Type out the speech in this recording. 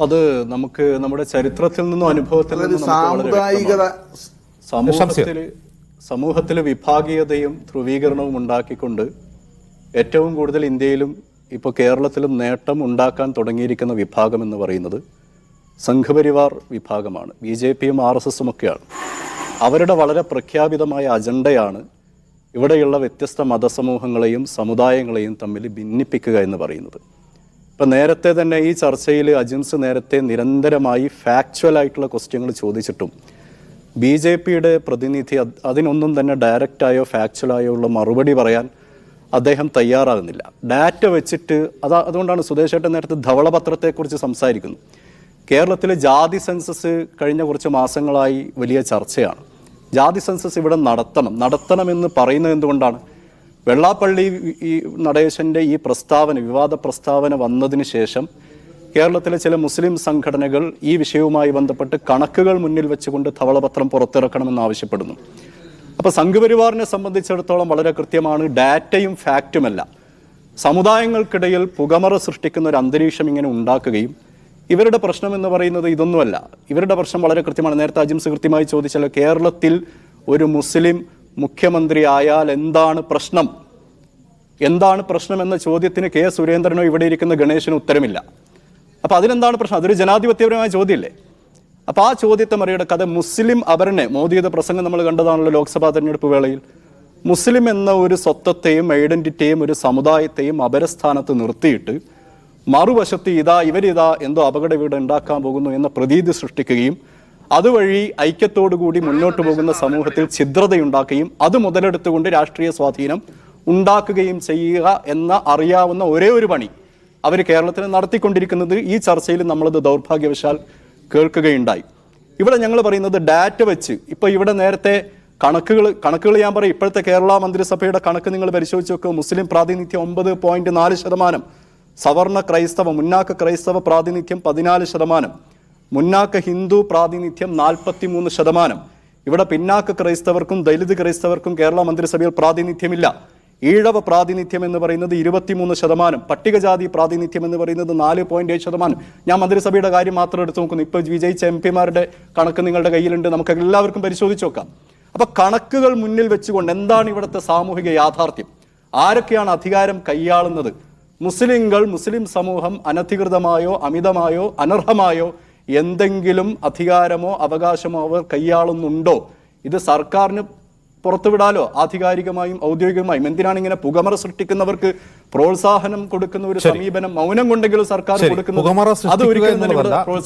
അത് നമുക്ക് നമ്മുടെ ചരിത്രത്തിൽ നിന്നും അനുഭവത്തിൽ നിന്നും സാമുദായികത. സമൂഹത്തിൽ സമൂഹത്തിൽ വിഭാഗീയതയും ധ്രുവീകരണവും ഉണ്ടാക്കിക്കൊണ്ട് ഏറ്റവും കൂടുതൽ ഇന്ത്യയിലും ഇപ്പോൾ കേരളത്തിലും നേട്ടം ഉണ്ടാക്കാൻ തുടങ്ങിയിരിക്കുന്ന വിഭാഗം എന്ന് പറയുന്നത് സംഘപരിവാർ വിഭാഗമാണ്. ബി ജെ പിയും ആർ എസ് എസും ഒക്കെയാണ്. അവരുടെ വളരെ പ്രഖ്യാപിതമായ അജണ്ടയാണ് ഇവിടെയുള്ള വ്യത്യസ്ത മതസമൂഹങ്ങളെയും സമുദായങ്ങളെയും തമ്മിൽ ഭിന്നിപ്പിക്കുക എന്ന് പറയുന്നത്. ഇപ്പം നേരത്തെ തന്നെ ഈ ചർച്ചയിൽ അജിംസ് നേരത്തെ നിരന്തരമായി ഫാക്ച്വൽ ആയിട്ടുള്ള ക്വസ്റ്റ്യങ്ങൾ ചോദിച്ചിട്ടും ബി ജെ പിയുടെ പ്രതിനിധി അതിനൊന്നും തന്നെ ഡയറക്റ്റായോ ഫാക്ച്വലായോ ഉള്ള മറുപടി പറയാൻ അദ്ദേഹം തയ്യാറാകുന്നില്ല. ഡാറ്റ വെച്ചിട്ട് അതാ അതുകൊണ്ടാണ് സുദേശേട്ടൻ നേരത്തെ ധവളപത്രത്തെക്കുറിച്ച് സംസാരിക്കുന്നു. കേരളത്തിലെ ജാതി സെൻസസ് കഴിഞ്ഞ കുറച്ച് മാസങ്ങളായി വലിയ ചർച്ചയാണ്. ജാതി സെൻസസ് ഇവിടെ നടത്തണം. നടത്തണമെന്ന് പറയുന്നത് എന്തുകൊണ്ടാണ്? വെള്ളാപ്പള്ളി ഈ നടേശന്റെ ഈ പ്രസ്താവന വിവാദ പ്രസ്താവന വന്നതിന് ശേഷം കേരളത്തിലെ ചില മുസ്ലിം സംഘടനകൾ ഈ വിഷയവുമായി ബന്ധപ്പെട്ട് കണക്കുകൾ മുന്നിൽ വെച്ചുകൊണ്ട് ധവളപത്രം പുറത്തിറക്കണമെന്ന് ആവശ്യപ്പെടുന്നു. അപ്പോൾ സംഘപരിവാറിനെ സംബന്ധിച്ചിടത്തോളം വളരെ കൃത്യമാണ് ഡാറ്റയും ഫാക്റ്റുമല്ല. സമുദായങ്ങൾക്കിടയിൽ പുകമറ സൃഷ്ടിക്കുന്ന ഒരു അന്തരീക്ഷം ഇങ്ങനെ ഉണ്ടാക്കുകയും ഇവരുടെ പ്രശ്നം എന്ന് പറയുന്നത് ഇതൊന്നുമല്ല. ഇവരുടെ പ്രശ്നം വളരെ കൃത്യമാണ്. നേരത്തെ അജിംസ് കൃത്യമായി ചോദിച്ചാൽ കേരളത്തിൽ ഒരു മുസ്ലിം മുഖ്യമന്ത്രി ആയാൽ എന്താണ് പ്രശ്നം? എന്താണ് പ്രശ്നം എന്ന ചോദ്യത്തിന് കെ സുരേന്ദ്രനോ ഇവിടെ ഇരിക്കുന്ന ഗണേശനോ ഉത്തരമില്ല. അപ്പൊ അതിനെന്താണ് പ്രശ്നം? അതൊരു ജനാധിപത്യപരമായ ചോദ്യമല്ലേ? അപ്പോൾ ആ ചോദ്യത്തെ മറികടക്കാതെ മുസ്ലിം അവരനെ മോദിയുടെ പ്രസംഗം നമ്മൾ കണ്ടതാണല്ലോ ലോക്സഭാ തെരഞ്ഞെടുപ്പ് വേളയിൽ. മുസ്ലിം എന്ന ഒരു സ്വത്വത്തെയും ഐഡന്റിറ്റിയെയും ഒരു സമുദായത്തെയും അപരസ്ഥാനത്ത് നിർത്തിയിട്ട് മറുവശത്ത് ഇതാ ഇവരിതാ എന്തോ അപകട വീട് ഉണ്ടാക്കാൻ പോകുന്നു എന്ന പ്രതീതി സൃഷ്ടിക്കുകയും അതുവഴി ഐക്യത്തോടുകൂടി മുന്നോട്ട് പോകുന്ന സമൂഹത്തിൽ ഛിദ്രതയുണ്ടാക്കുകയും അത് മുതലെടുത്തുകൊണ്ട് രാഷ്ട്രീയ സ്വാധീനം ഉണ്ടാക്കുകയും ചെയ്യുക എന്ന അറിയാവുന്ന ഒരേ ഒരു പണി അവർ കേരളത്തിൽ നടത്തിക്കൊണ്ടിരിക്കുന്നത് ഈ ചർച്ചയിൽ നമ്മളത് ദൗർഭാഗ്യവശാൽ കേൾക്കുകയുണ്ടായി. ഇവിടെ ഞങ്ങൾ പറയുന്നത് ഡാറ്റ വെച്ച് ഇപ്പൊ ഇവിടെ നേരത്തെ കണക്കുകൾ കണക്കുകൾ ഞാൻ പറയും. ഇപ്പോഴത്തെ കേരള മന്ത്രിസഭയുടെ കണക്ക് നിങ്ങൾ പരിശോധിച്ച് നോക്കുക മുസ്ലിം പ്രാതിനിധ്യം ഒമ്പത് പോയിന്റ് നാല് ശതമാനം. സവർണ ക്രൈസ്തവ മുന്നാക്ക ക്രൈസ്തവ പ്രാതിനിധ്യം പതിനാല് ശതമാനം. മുന്നാക്ക ഹിന്ദു പ്രാതിനിധ്യം നാൽപ്പത്തി മൂന്ന് ശതമാനം. ഇവിടെ പിന്നാക്ക ക്രൈസ്തവർക്കും ദലിത് ക്രൈസ്തവർക്കും കേരള മന്ത്രിസഭയിൽ പ്രാതിനിധ്യമില്ല. ഈഴവ പ്രാതിനിധ്യം എന്ന് പറയുന്നത് ഇരുപത്തിമൂന്ന് ശതമാനം. പട്ടികജാതി പ്രാതിനിധ്യം എന്ന് പറയുന്നത് നാല് പോയിന്റ് ഏഴ് ശതമാനം. ഞാൻ മന്ത്രിസഭയുടെ കാര്യം മാത്രം എടുത്തു നോക്കുന്നു. ഇപ്പോൾ വിജയിച്ച എം പിമാരുടെ കണക്ക് നിങ്ങളുടെ കയ്യിലുണ്ട്. നമുക്ക് എല്ലാവർക്കും പരിശോധിച്ച് നോക്കാം. അപ്പൊ കണക്കുകൾ മുന്നിൽ വെച്ചുകൊണ്ട് എന്താണ് ഇവിടുത്തെ സാമൂഹിക യാഥാർത്ഥ്യം? ആരൊക്കെയാണ് അധികാരം കൈയാളുന്നത്? മുസ്ലിങ്ങൾ മുസ്ലിം സമൂഹം അനധികൃതമായോ അമിതമായോ അനർഹമായോ എന്തെങ്കിലും അധികാരമോ അവകാശമോ അവർ കൈയാളുന്നുണ്ടോ? ഇത് സർക്കാരിന് പുറത്തുവിടാലോ? ആധികാരികമായും ഔദ്യോഗികമായും. എന്തിനാണ് ഇങ്ങനെ പുകമറ സൃഷ്ടിക്കുന്നവർക്ക് പ്രോത്സാഹനം കൊടുക്കുന്ന ഒരു സമീപനം മൗനം കൊണ്ടെങ്കിലും സർക്കാർ കൊടുക്കുന്നു കൊടുക്കുന്നത്? അത് ഒരിക്കലും. പ്രോത്സാഹിപ്പിക്കാൻ